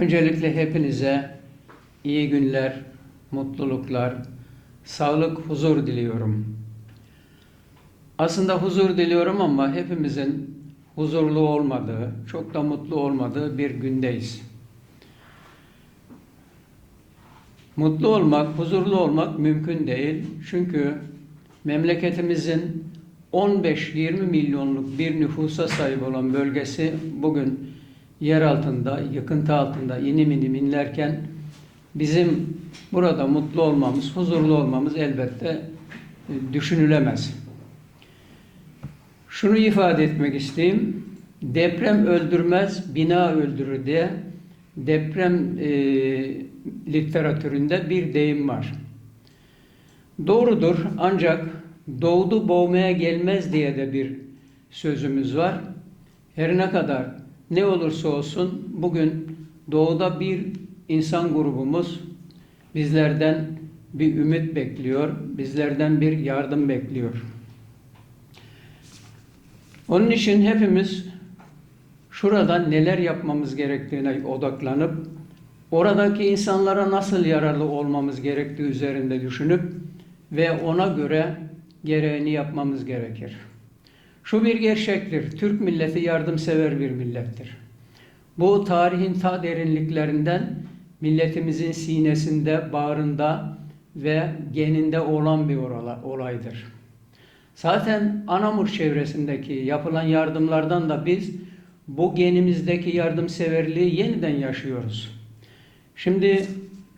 Öncelikle hepinize iyi günler, mutluluklar, sağlık, huzur diliyorum. Aslında huzur diliyorum ama hepimizin huzurlu olmadığı, çok da mutlu olmadığı bir gündeyiz. Mutlu olmak, huzurlu olmak mümkün değil. Çünkü memleketimizin 15-20 milyonluk bir nüfusa sahip olan bölgesi bugün yer altında, yıkıntı altında inim inim inlerken bizim burada mutlu olmamız, huzurlu olmamız elbette e, düşünülemez. Şunu ifade etmek isteyeyim. Deprem öldürmez, bina öldürür diye deprem e, literatüründe bir deyim var. Doğrudur ancak doğdu boğmaya gelmez diye de bir sözümüz var. Her ne kadar ne olursa olsun bugün doğuda bir insan grubumuz bizlerden bir ümit bekliyor, bizlerden bir yardım bekliyor. Onun için hepimiz şurada neler yapmamız gerektiğine odaklanıp oradaki insanlara nasıl yararlı olmamız gerektiği üzerinde düşünüp ve ona göre gereğini yapmamız gerekir. Şu bir gerçektir. Türk milleti yardımsever bir millettir. Bu tarihin ta derinliklerinden milletimizin sinesinde, bağrında ve geninde olan bir olaydır. Zaten Anamur çevresindeki yapılan yardımlardan da biz bu genimizdeki yardımseverliği yeniden yaşıyoruz. Şimdi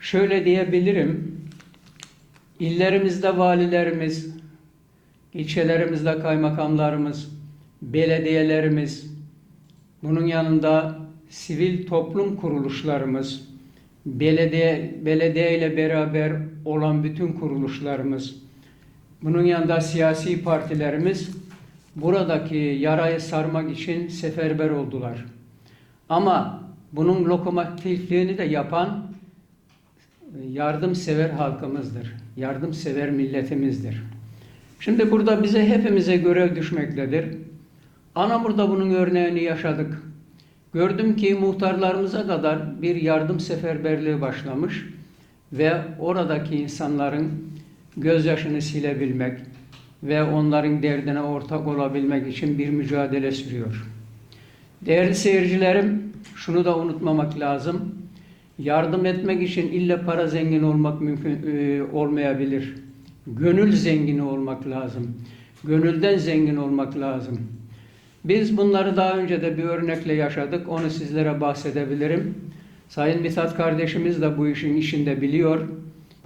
şöyle diyebilirim. İllerimizde valilerimiz, ilçelerimizde kaymakamlarımız, belediyelerimiz, bunun yanında sivil toplum kuruluşlarımız, belediye belediye ile beraber olan bütün kuruluşlarımız, bunun yanında siyasi partilerimiz buradaki yarayı sarmak için seferber oldular. Ama bunun lokomotifliğini de yapan yardımsever halkımızdır. Yardımsever milletimizdir. Şimdi burada bize hepimize görev düşmektedir. Ana burada bunun örneğini yaşadık. Gördüm ki muhtarlarımıza kadar bir yardım seferberliği başlamış ve oradaki insanların gözyaşını silebilmek ve onların derdine ortak olabilmek için bir mücadele sürüyor. Değerli seyircilerim, şunu da unutmamak lazım. Yardım etmek için illa para zengin olmak mümkün e, olmayabilir. Gönül zengini olmak lazım. Gönülden zengin olmak lazım. Biz bunları daha önce de bir örnekle yaşadık. Onu sizlere bahsedebilirim. Sayın Mithat kardeşimiz de bu işin işinde biliyor.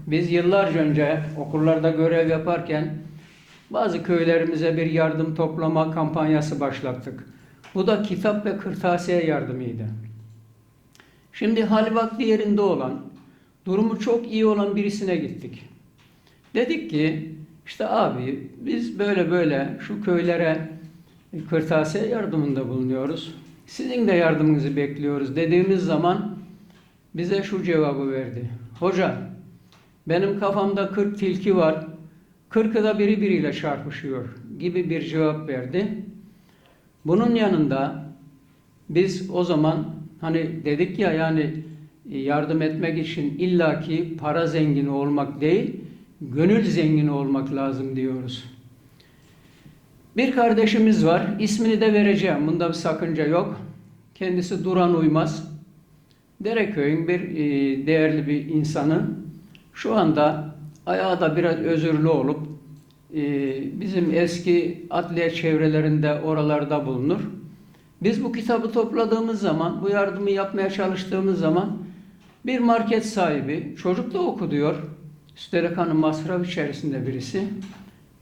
Biz yıllarca önce okullarda görev yaparken bazı köylerimize bir yardım toplama kampanyası başlattık. Bu da kitap ve kırtasiye yardımıydı. Şimdi hal vakti yerinde olan, durumu çok iyi olan birisine gittik. Dedik ki işte abi biz böyle böyle şu köylere kırtasiye yardımında bulunuyoruz. Sizin de yardımınızı bekliyoruz dediğimiz zaman bize şu cevabı verdi. Hoca benim kafamda 40 tilki var. 40'ı da biri biriyle çarpışıyor gibi bir cevap verdi. Bunun yanında biz o zaman hani dedik ya yani yardım etmek için illaki para zengini olmak değil, gönül zengini olmak lazım diyoruz. Bir kardeşimiz var. ismini de vereceğim. Bunda bir sakınca yok. Kendisi Duran Uymaz. Dereköy'ün bir e, değerli bir insanı. Şu anda ayağı da biraz özürlü olup e, bizim eski adliye çevrelerinde oralarda bulunur. Biz bu kitabı topladığımız zaman, bu yardımı yapmaya çalıştığımız zaman bir market sahibi, çocuk da oku diyor. Üstelik hanım masraf içerisinde birisi.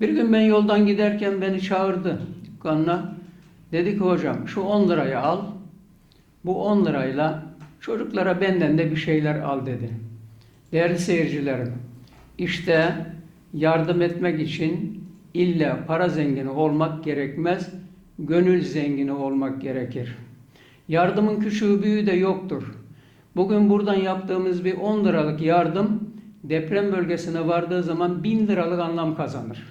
Bir gün ben yoldan giderken beni çağırdı dükkanına. Dedi ki hocam şu 10 lirayı al. Bu 10 lirayla çocuklara benden de bir şeyler al dedi. Değerli seyircilerim, işte yardım etmek için illa para zengini olmak gerekmez, gönül zengini olmak gerekir. Yardımın küçüğü büyüğü de yoktur. Bugün buradan yaptığımız bir 10 liralık yardım deprem bölgesine vardığı zaman 1000 liralık anlam kazanır.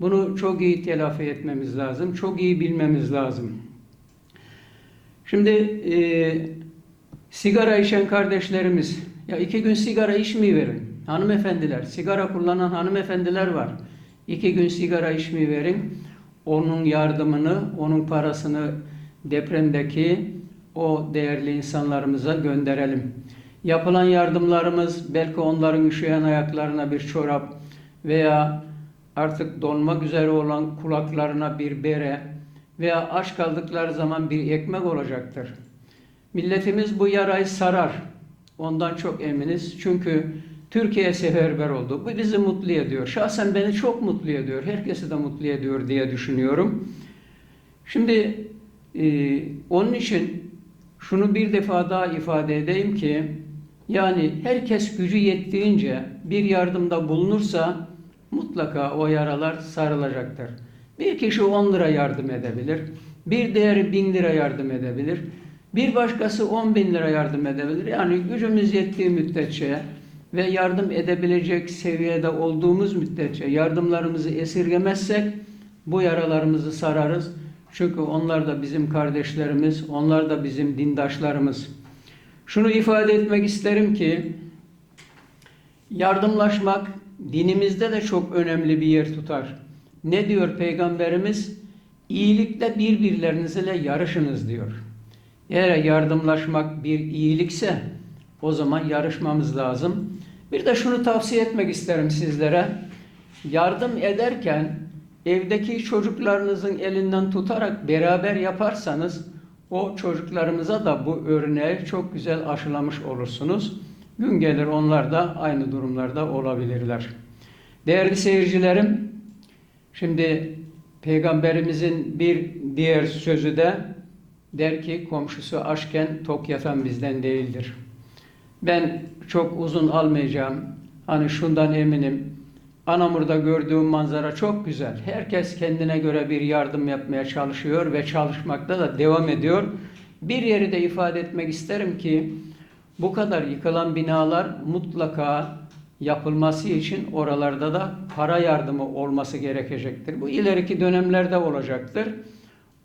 Bunu çok iyi telafi etmemiz lazım, çok iyi bilmemiz lazım. Şimdi e, Sigara içen kardeşlerimiz, ya iki gün sigara içmeyi verin. Hanımefendiler, sigara kullanan hanımefendiler var. İki gün sigara içmeyi verin. Onun yardımını, onun parasını depremdeki o değerli insanlarımıza gönderelim. Yapılan yardımlarımız belki onların üşüyen ayaklarına bir çorap veya artık donmak üzere olan kulaklarına bir bere veya aç kaldıkları zaman bir ekmek olacaktır. Milletimiz bu yarayı sarar. Ondan çok eminiz. Çünkü Türkiye seferber oldu. Bu bizi mutlu ediyor. Şahsen beni çok mutlu ediyor. Herkesi de mutlu ediyor diye düşünüyorum. Şimdi e, onun için şunu bir defa daha ifade edeyim ki yani herkes gücü yettiğince bir yardımda bulunursa mutlaka o yaralar sarılacaktır. Bir kişi 10 lira yardım edebilir. Bir diğeri 1000 lira yardım edebilir. Bir başkası 10 bin lira yardım edebilir. Yani gücümüz yettiği müddetçe ve yardım edebilecek seviyede olduğumuz müddetçe yardımlarımızı esirgemezsek bu yaralarımızı sararız. Çünkü onlar da bizim kardeşlerimiz, onlar da bizim dindaşlarımız. Şunu ifade etmek isterim ki yardımlaşmak dinimizde de çok önemli bir yer tutar. Ne diyor Peygamberimiz? İyilikte birbirlerinizle yarışınız diyor. Eğer yardımlaşmak bir iyilikse o zaman yarışmamız lazım. Bir de şunu tavsiye etmek isterim sizlere. Yardım ederken evdeki çocuklarınızın elinden tutarak beraber yaparsanız o çocuklarımıza da bu örneği çok güzel aşılamış olursunuz. Gün gelir onlar da aynı durumlarda olabilirler. Değerli seyircilerim, şimdi Peygamberimizin bir diğer sözü de der ki komşusu açken tok yatan bizden değildir. Ben çok uzun almayacağım. Hani şundan eminim. Anamur'da gördüğüm manzara çok güzel. Herkes kendine göre bir yardım yapmaya çalışıyor ve çalışmakta da devam ediyor. Bir yeri de ifade etmek isterim ki bu kadar yıkılan binalar mutlaka yapılması için oralarda da para yardımı olması gerekecektir. Bu ileriki dönemlerde olacaktır.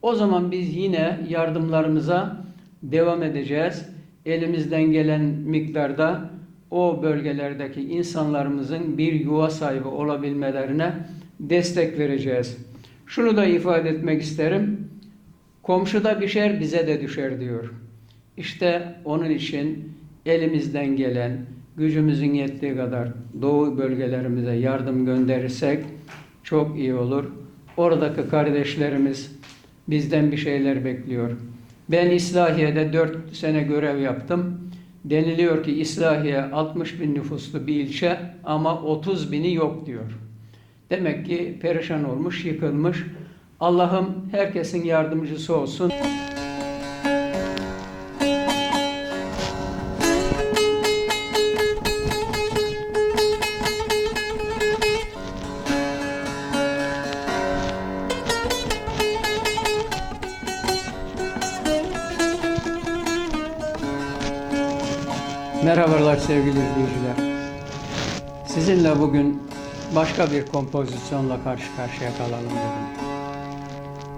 O zaman biz yine yardımlarımıza devam edeceğiz. Elimizden gelen miktarda o bölgelerdeki insanlarımızın bir yuva sahibi olabilmelerine destek vereceğiz. Şunu da ifade etmek isterim. Komşuda düşer bize de düşer diyor. İşte onun için elimizden gelen, gücümüzün yettiği kadar doğu bölgelerimize yardım gönderirsek çok iyi olur. Oradaki kardeşlerimiz bizden bir şeyler bekliyor. Ben İslahiye'de 4 sene görev yaptım. Deniliyor ki İslahiye 60 bin nüfuslu bir ilçe ama 30 bini yok diyor. Demek ki perişan olmuş, yıkılmış. Allah'ım herkesin yardımcısı olsun. Merhabalar sevgili izleyiciler. Sizinle bugün başka bir kompozisyonla karşı karşıya kalalım dedim.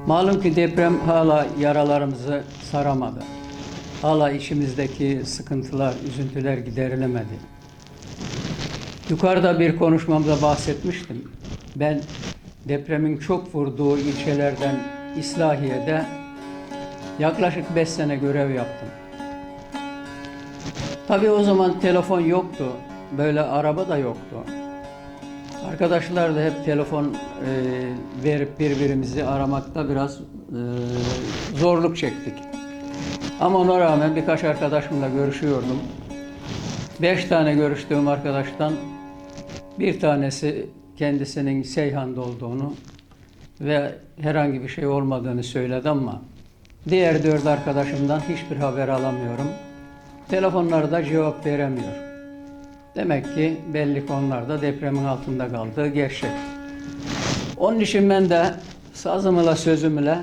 Malum ki deprem hala yaralarımızı saramadı. Hala içimizdeki sıkıntılar, üzüntüler giderilemedi. Yukarıda bir konuşmamda bahsetmiştim. Ben depremin çok vurduğu ilçelerden İslahiye'de yaklaşık 5 sene görev yaptım. Tabii o zaman telefon yoktu. Böyle araba da yoktu. Arkadaşlar da hep telefon e, verip birbirimizi aramakta biraz e, zorluk çektik. Ama ona rağmen birkaç arkadaşımla görüşüyordum. Beş tane görüştüğüm arkadaştan bir tanesi kendisinin Seyhan'da olduğunu ve herhangi bir şey olmadığını söyledi ama diğer dört arkadaşımdan hiçbir haber alamıyorum. Telefonlarda cevap veremiyor. Demek ki belli konularda depremin altında kaldığı gerçek. Onun için ben de sazımla sözümle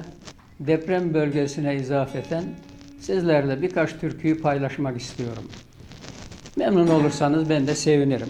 deprem bölgesine izafeten sizlerle birkaç türküyü paylaşmak istiyorum. Memnun olursanız ben de sevinirim.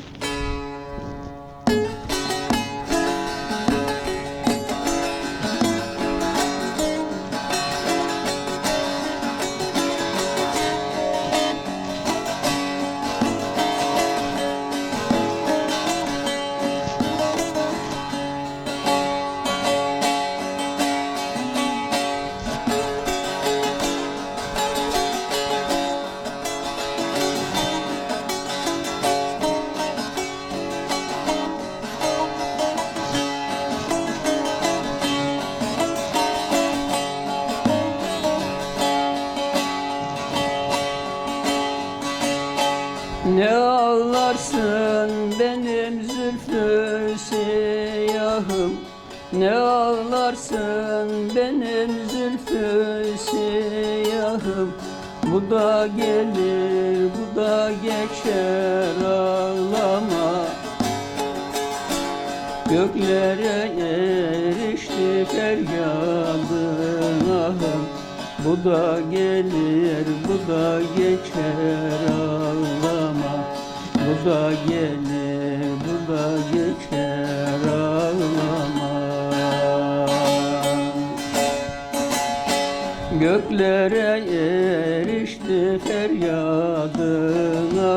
Geçer ağlama. Göklere erişti feryadın ahım Bu da gelir, bu da geçer ağlama. Bu da gelir, bu da geçer ağlama. Göklere erişti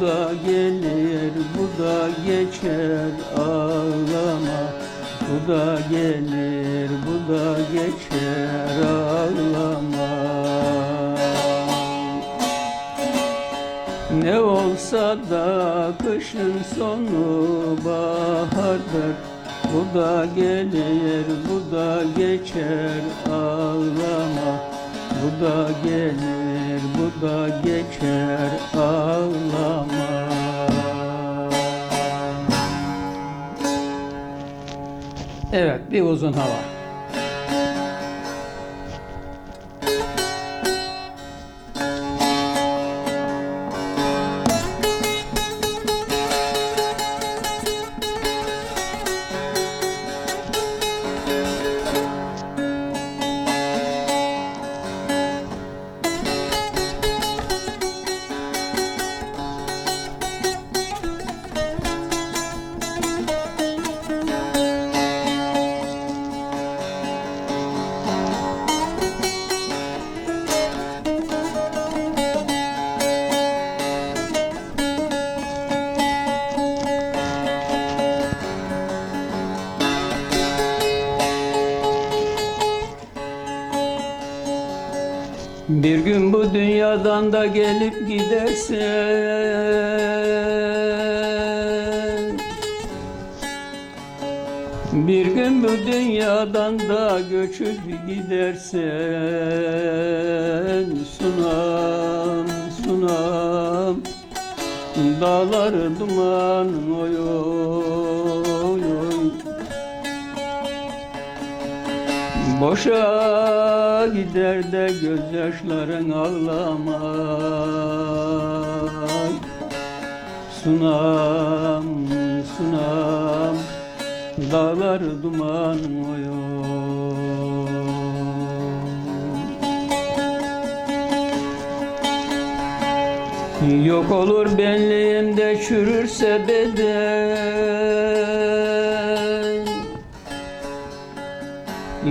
Bu da gelir, bu da geçer ağlama. Bu da gelir, bu da geçer ağlama. Ne olsa da kışın sonu bahardır. Bu da gelir, bu da geçer ağlama. Bu da gelir, bu da geçer ağlama Evet, bir uzun hava. Dünyadan da gelip gidersen. Bir gün bu dünyadan da göçüp gidersen. Sunam, sunam Dağlar duman oy oy oy. Boşa gider de gözyaşların ağlamay Sunam, sunam Dağlar duman oy Yok olur benliğimde çürürse beden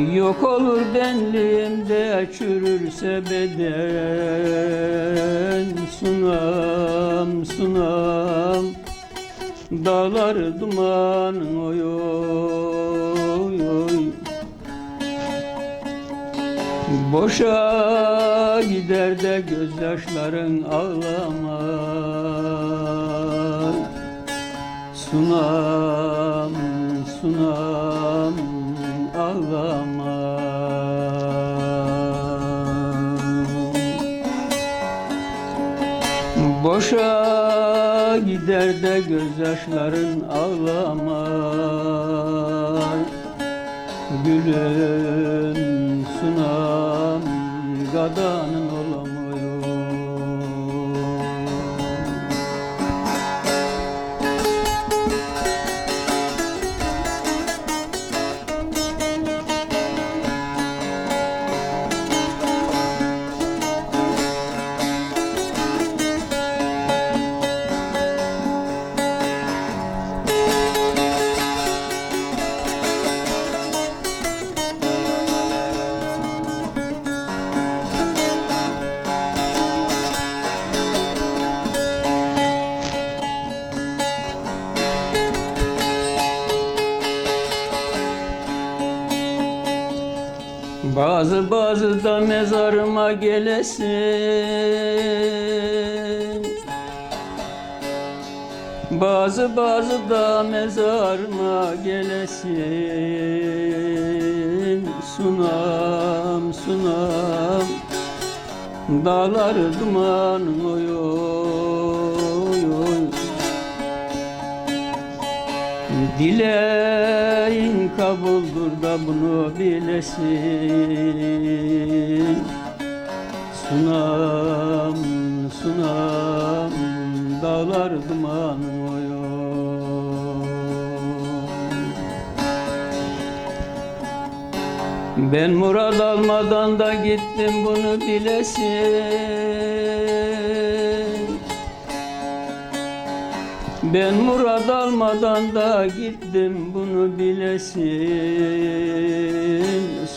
Yok olur benliğimde çürürse beden. Sunam sunam Dağlar duman oy oy oy. Boşa gider de gözyaşların ağlama. Sunam sunam Boşa gider de gözyaşların ağlama Gülüm sunam gadanın Da mezarıma gelesin. Bazı bazı da mezarıma gelesin. Sunam sunam Dağlar duman Dileğin kabuldur da bunu bilesin Sunam sunam dağlar duman oy oy. Ben murad almadan da gittim bunu bilesin Ben murad almadan da gittim bunu bilesin.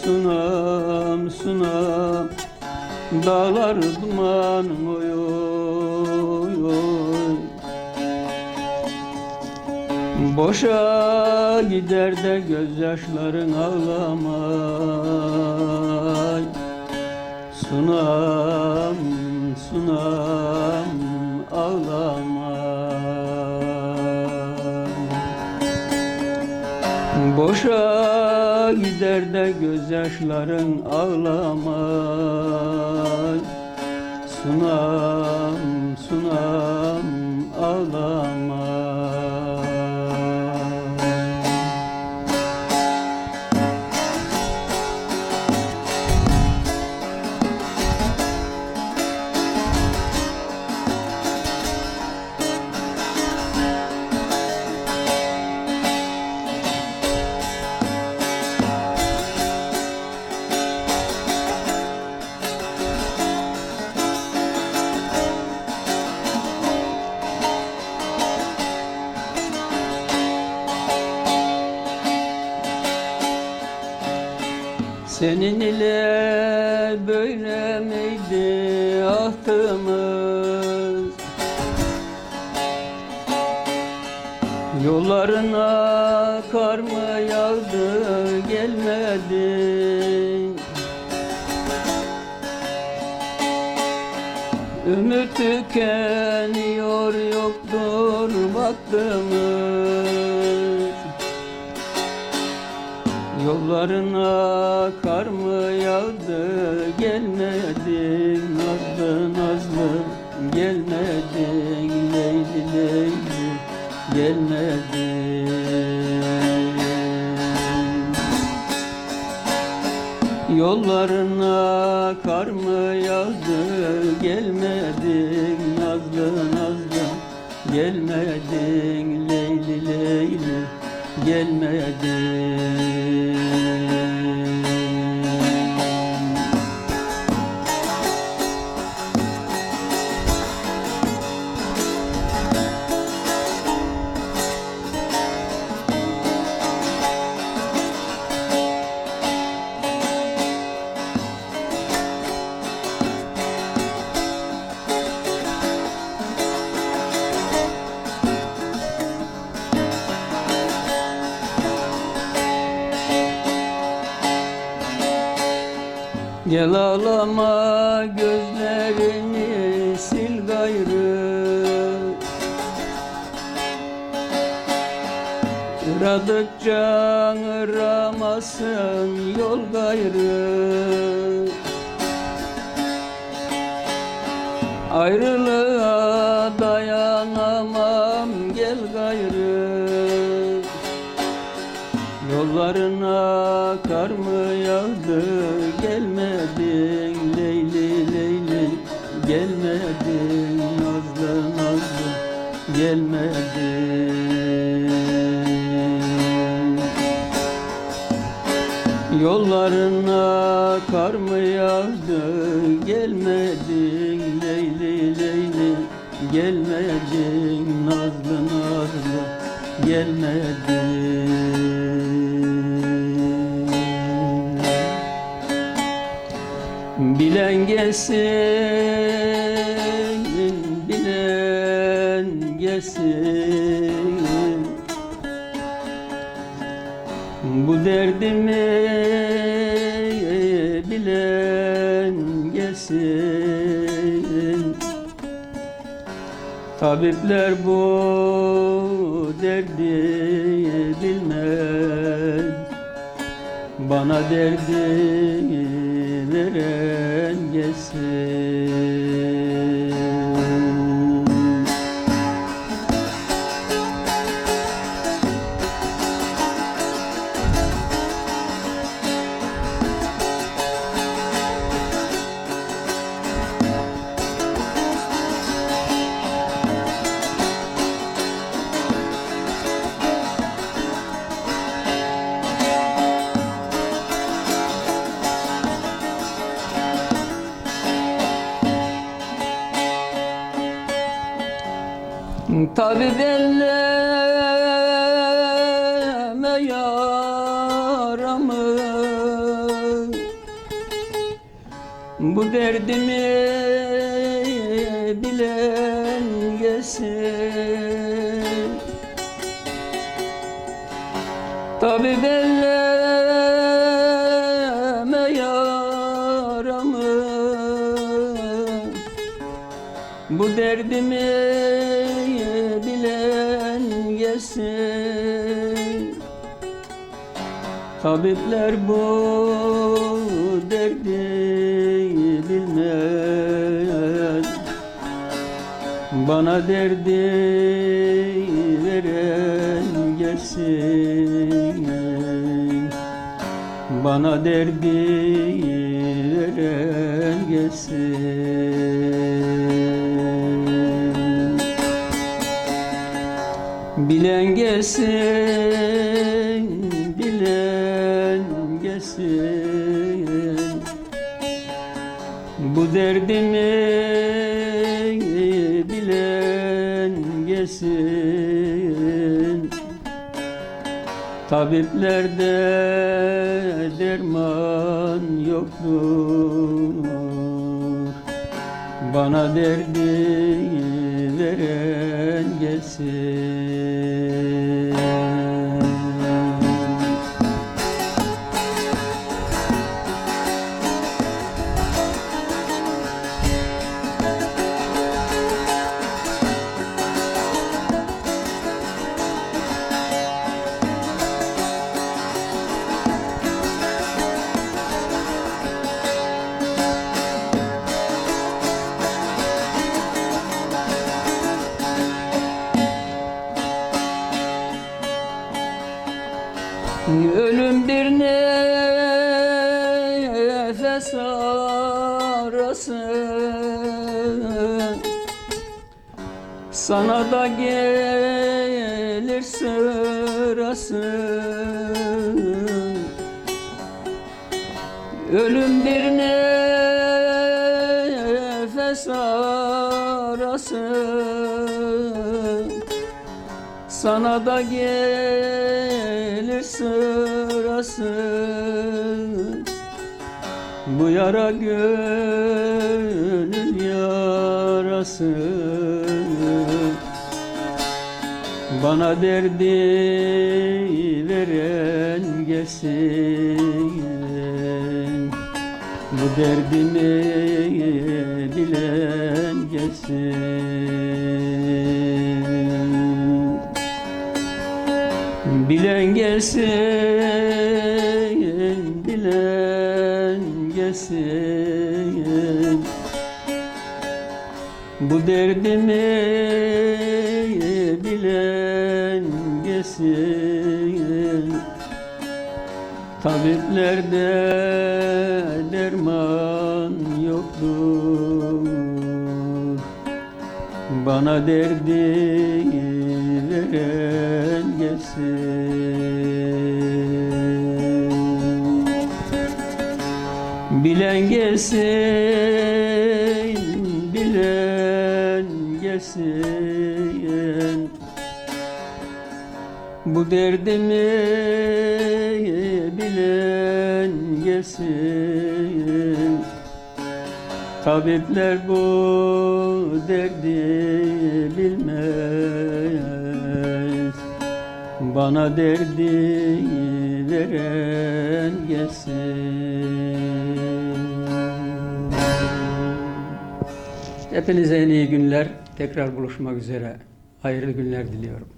Sunam sunam dağlar duman oy oy oy. Boşa gider de gözyaşların ağlamay. Sunam sunam Boşa gider de gözyaşların ağlamay Sunam Senin ile böyle miydi ahtımız? Yollarına kar mı yağdı gelmedin Ümit tükeniyor Yollarına kar mı yağdı gelmedin Nazlı nazlı gelmedin Leyli leyli gelmedin. Yollarına kar mı yağdı gelmedin Nazlı nazlı gelmedin Leyli leyli gelmedin Gel ağlama gözlerini sil gayrı. Aradıkça aramasın yol gayrı. Ayrılığa dayanamam gel gayrı. Yollarına kar gelmedin Yollarına kar mı yağdı? Gelmedin Leyli leyli gelmedin Nazlı nazlı. Gelmedin Bilen gelsin, gelsin Bu derdimi bilen gelsin. Tabipler bu derdi bilmez. Bana derdi veren gelsin Bu derdimi bilen gelsin Tabipler bu derdi bilmez. Bana derdi veren gelsin. Bana derdi veren gelsin Bilen gelsin, bilen gelsin. Bu derdimi bilen gelsin. Tabiplerde derman yoktur. Bana derdi veren gelsin Ölüm bir nefes arası. Sana da gelir sırası. Ölüm bir nefes arası. Sana da gelir sırası Bu yara gönül yarası. Bana derdi veren gelsin. Bu derdimi bilen gelsin Bilen gelsin, bilen gelsin. Bu derdimi bilen gelsin. Tabiplerde derman yoktur. Bana derdi veren gelsin. Bilen gelsin, bilen gelsin. Bu derdimi bilen gelsin. Tabipler bu derdi bilmez bana derdini veren gelsin. Hepinize en iyi günler. Tekrar buluşmak üzere. Hayırlı günler diliyorum.